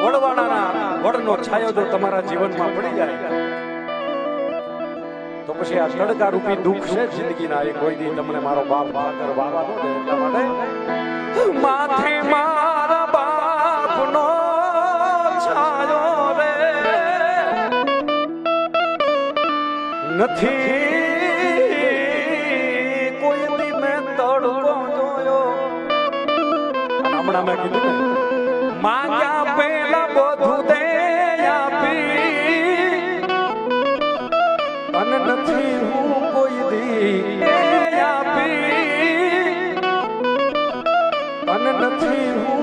વડવાડાના વડનો છાયો જો તમારા જીવનમાં પડી જાય તો પછી આ તડકા રૂપી દુઃખ છે જિંદગીના એ કોઈ દી તમને મારો બાપ ફાધર વાવા નો દે એટલા માટે માથે મારા બાપનો છાયો રે. નથી કોઈ દી મેં તડકો જોયો. હમણાં મેં કીધું ને, માંગ્યા પેલા અને નથી હું કોઈ દી આપી. અને નથી હું